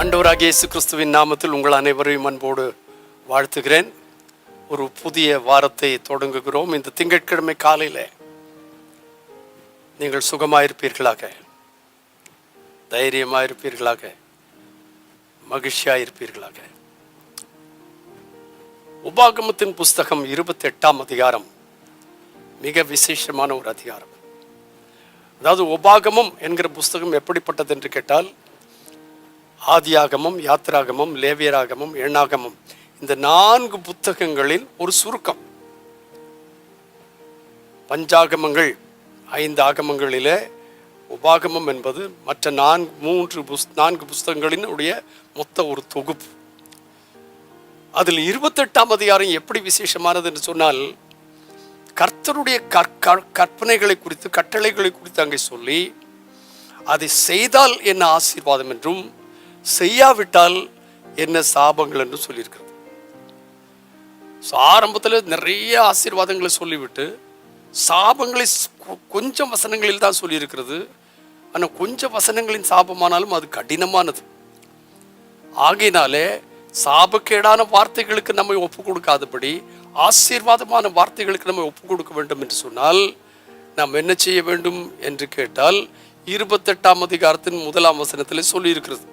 அண்டவராக இயேசு கிறிஸ்துவின் நாமத்தில் உங்கள் அனைவரையும் அன்போடு வாழ்த்துகிறேன். ஒரு புதிய வாரத்தை தொடங்குகிறோம். இந்த திங்கட்கிழமை காலையில் நீங்கள் சுகமாயிருப்பீர்களாக தைரியமாயிருப்பீர்களாக மகிழ்ச்சியாயிருப்பீர்களாக. உபாகமத்தின் புஸ்தகம் இருபத்தி எட்டாம் அதிகாரம் மிக விசேஷமான ஒரு அதிகாரம். அதாவது உபாகமம் என்கிற புஸ்தகம் எப்படிப்பட்டது என்று கேட்டால் ஆதியாகமம் யாத்திராகமம் லேவியராகமம் எண்ணாகமம் இந்த நான்கு புத்தகங்களின் ஒரு சுருக்கம். பஞ்சாகமங்கள் ஐந்து ஆகமங்களிலே உபாகமம் என்பது மற்ற நான்கு மூன்று புஸ் நான்கு புஸ்தகங்களினுடைய மொத்த ஒரு தொகுப்பு. அதில் இருபத்தெட்டாம் அதிகாரம் எப்படி விசேஷமானது என்று சொன்னால் கர்த்தருடைய கற்பனைகளை குறித்து கட்டளைகளை குறித்து அங்கே சொல்லி அதை செய்தால் என்ன ஆசீர்வாதம் என்றும் செய்யாவிட்டால் என்ன சாபங்கள் என்று சொல்லியிருக்கிறது. ஸோ ஆரம்பத்தில் நிறைய ஆசீர்வாதங்களை சொல்லிவிட்டு சாபங்களை கொஞ்சம் வசனங்களில் தான் சொல்லியிருக்கிறது. ஆனால் கொஞ்சம் வசனங்களின் சாபமானாலும் அது கடினமானது. ஆகையினாலே சாபக்கேடான வார்த்தைகளுக்கு நம்மை ஒப்பு கொடுக்காதபடி ஆசீர்வாதமான வார்த்தைகளுக்கு நம்ம ஒப்பு கொடுக்க வேண்டும் என்று சொன்னால் நாம் என்ன செய்ய வேண்டும் என்று கேட்டால் இருபத்தெட்டாம் அதிகாரத்தின் முதலாம் வசனத்தில் சொல்லியிருக்கிறது.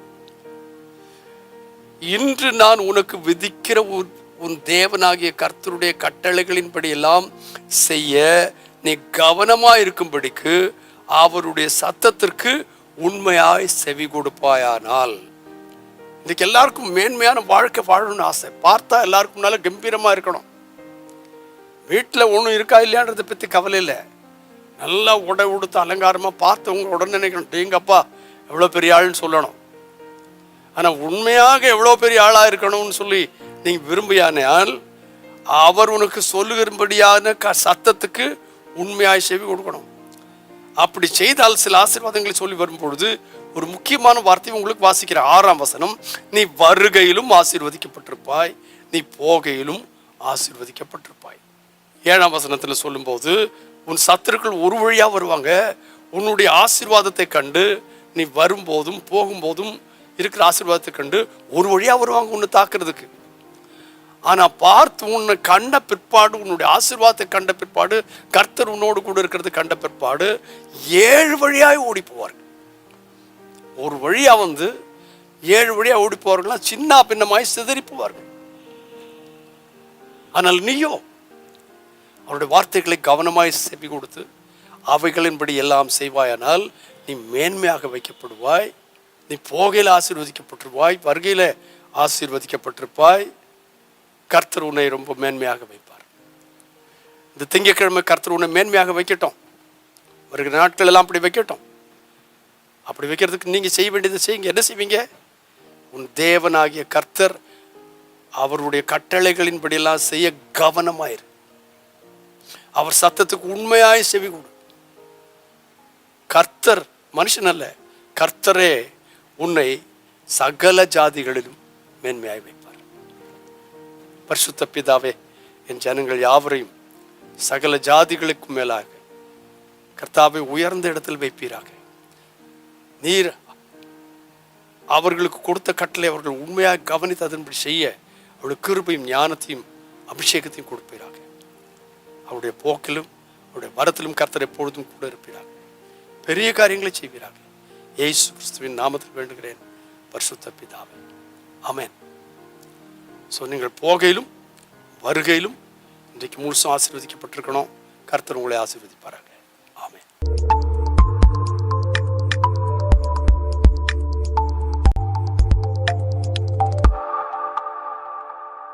இன்று நான் உனக்கு விதிக்கிற உன் உன் தேவனாகிய கர்த்தருடைய கட்டளைகளின்படி எல்லாம் செய்ய நீ கவனமாக இருக்கும்படிக்கு அவருடைய சத்தத்திற்கு உண்மையாய் செவி கொடுப்பாயானால். இன்னைக்கு எல்லாருக்கும் மேன்மையான வாழ்க்கை வாழணும்னு ஆசை. பார்த்தா எல்லாருக்கும் நல்லா கம்பீரமாக இருக்கணும். வீட்டில் ஒன்றும் இருக்கா இல்லையான்றதை பற்றி கவலை இல்லை. நல்லா உடை உடுத்து அலங்காரமாக பார்த்தவங்க உடனே நினைக்கணும். டேங்கப்பா எவ்வளோ பெரிய ஆள்னு சொல்லணும். ஆனால் உண்மையாக எவ்வளோ பெரிய ஆளாக இருக்கணும்னு சொல்லி நீங்கள் விரும்பியானால் அவர் உனக்கு சொல்லுகிறபடியான க சத்தத்துக்கு உண்மையாய் செவி கொடுக்கணும். அப்படி செய்தால் சில ஆசீர்வாதங்களை சொல்லி வரும்பொழுது ஒரு முக்கியமான வார்த்தை உங்களுக்கு வாசிக்கிற ஆறாம் வசனம் நீ வருகையிலும் ஆசீர்வதிக்கப்பட்டிருப்பாய் நீ போகையிலும் ஆசீர்வதிக்கப்பட்டிருப்பாய். ஏழாம் வசனத்தில் சொல்லும்போது உன் சத்துருக்கள் ஒரு வழியாக வருவாங்க உன்னுடைய ஆசீர்வாதத்தை கண்டு நீ வரும்போதும் போகும்போதும் இருக்கிற ஆசீர்வாதத்தை கண்டு ஒரு வழியாக வருவாங்க உன்னை தாக்குறதுக்கு. ஆனால் பார்த்து உன்னை கண்ட பிற்பாடு உன்னுடைய ஆசீர்வாதத்தை கண்ட பிற்பாடு கர்த்தர் உன்னோடு கூட இருக்கிறது கண்ட பிற்பாடு ஏழு வழியாக ஓடி போவார்கள் ஒரு வழியா வந்து ஏழு வழியா ஓடி போவார்கள்லாம் சின்ன பின்னமாய் சிதறி போவார்கள். ஆனால் நீயோ அவருடைய வார்த்தைகளை கவனமாய் செவி கொடுத்து அவைகளின்படி எல்லாம் செய்வாயானால் நீ மேன்மையாக வைக்கப்படுவாய். நீ போகையில் ஆசீர்வதிக்கப்பட்டிருப்பாய் வருகையில் ஆசீர்வதிக்கப்பட்டிருப்பாய். கர்த்தர் உன்னை ரொம்ப மேன்மையாக வைப்பார். இந்த திங்கட்கிழமை கர்த்தர் உன்னை மேன்மையாக வைக்கட்டும். வருகிற நாட்கள் எல்லாம் அப்படி வைக்கட்டும். அப்படி வைக்கிறதுக்கு நீங்கள் செய்ய வேண்டியதை செய்யுங்க. என்ன செய்வீங்க? உன் தேவனாகிய கர்த்தர் அவருடைய கட்டளைகளின்படியெல்லாம் செய்ய கவனமாயிரு. அவர் சத்தத்துக்கு உண்மையாய் செவி கொடு. கர்த்தர் மனுஷன் அல்ல. கர்த்தரே உன்னை சகல ஜாதிகளிலும் மேன்மையாய் வைப்பார். பரிசுத்த பிதாவே என் ஜனங்கள் யாவரையும் சகல ஜாதிகளுக்கும் மேலாக கர்த்தாவை உயர்ந்த இடத்தில் வைப்பீராக. நீர் அவர்களுக்கு கொடுத்த கட்டளை அவர்கள் உண்மையாக கவனித்து அதன்படி செய்ய அவருடைய கிருபையும் ஞானத்தையும் அபிஷேகத்தையும் கொடுப்பீராக. அவருடைய போக்கிலும் அவருடைய வரத்திலும் கர்த்தர் எப்பொழுதும் கூட இருப்பீராக. பெரிய காரியங்களை செய்வீராக. இயேசு கிறிஸ்துவின் நாமத்தில் வேண்டுகிறேன். பரிசுத்த பிதாவே. அமேன் ஸோ நீங்கள் போகையிலும் வருகையிலும் இன்றைக்கு முழுசும் ஆசீர்வதிக்கப்பட்டிருக்கணும். கர்த்தர் உங்களை ஆசீர்வதிப்பார்கள் ஆமேன்.